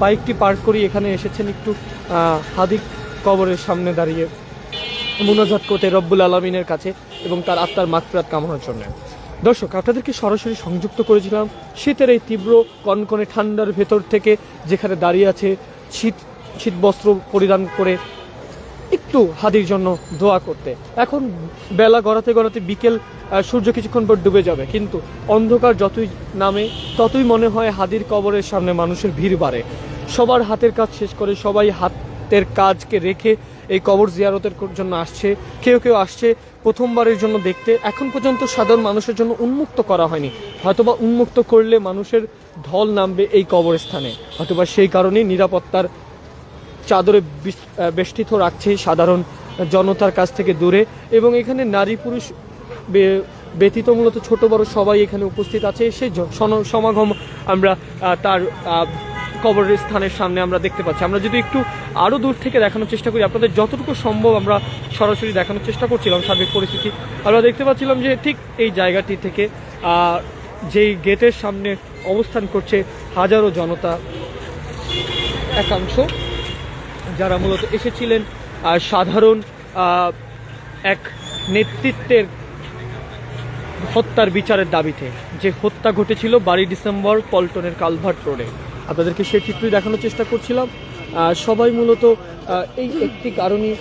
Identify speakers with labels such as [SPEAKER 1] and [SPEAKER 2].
[SPEAKER 1] বাইকটি পার্ক করি এখানে এসেছেন একটু হাদিক কবরের সামনে দাঁড়িয়ে মুনাজাত করতে রব্বুল আলমিনের কাছে এবং তার আত্মার মাত্রাত কামানোর জন্য। দর্শক, আপনাদেরকে সরাসরি সংযুক্ত করেছিলাম শীতের এই তীব্র কনকনে ঠান্ডার ভেতর থেকে যেখানে দাঁড়িয়ে আছে শীত শীত বস্ত্র পরিধান করে একটু হাদির জন্য দোয়া করতে। এখন বেলা গড়াতে গড়াতে বিকেল সূর্য কিছুক্ষণ পর ডুবে যাবে, কিন্তু অন্ধকার যতই নামে, ততই মনে হয় হাদির কবরের সামনে মানুষের ভিড় বাড়ে। সবার হাতের কাজ শেষ করে সবাই হাতের কাজকে রেখে এই কবর জিয়ারতের জন্য আসছে। কেউ কেউ আসছে প্রথমবারের জন্য দেখতে। এখন পর্যন্ত সাধারণ মানুষের জন্য উন্মুক্ত করা হয়নি। হয়তোবা উন্মুক্ত করলে মানুষের ঢল নামবে এই কবরস্থানে। হয়তোবা সেই কারণেই নিরাপত্তার চাদরে বেষ্টিত রাখছে সাধারণ জনতার কাছ থেকে দূরে। এবং এখানে নারী পুরুষ ব্যতীত মূলত ছোট বড় সবাই এখানে উপস্থিত আছে। সেই সমাগম আমরা তার কবরের স্থানের সামনে আমরা দেখতে পাচ্ছি। আমরা যদি একটু আরও দূর থেকে দেখানোর চেষ্টা করি, আপনাদের যতটুকু সম্ভব আমরা সরাসরি দেখানোর চেষ্টা করছিলাম সার্বিক পরিস্থিতি। আমরা দেখতে পাচ্ছিলাম যে ঠিক এই জায়গাটি থেকে যেই গেটের সামনে অবস্থান করছে হাজারো জনতা, একাংশ। যারা মূলত এসেছিলেন সাধারণ এক নেতৃত্বের হত্যার বিচারের দাবিতে যে হত্যা ঘটেছিল বারোই ডিসেম্বর পল্টনের কালভার্ট রোডে। আপনাদেরকে সেই চিত্রই দেখানোর চেষ্টা করছিলাম। সবাই মূলত এই একটি কারণই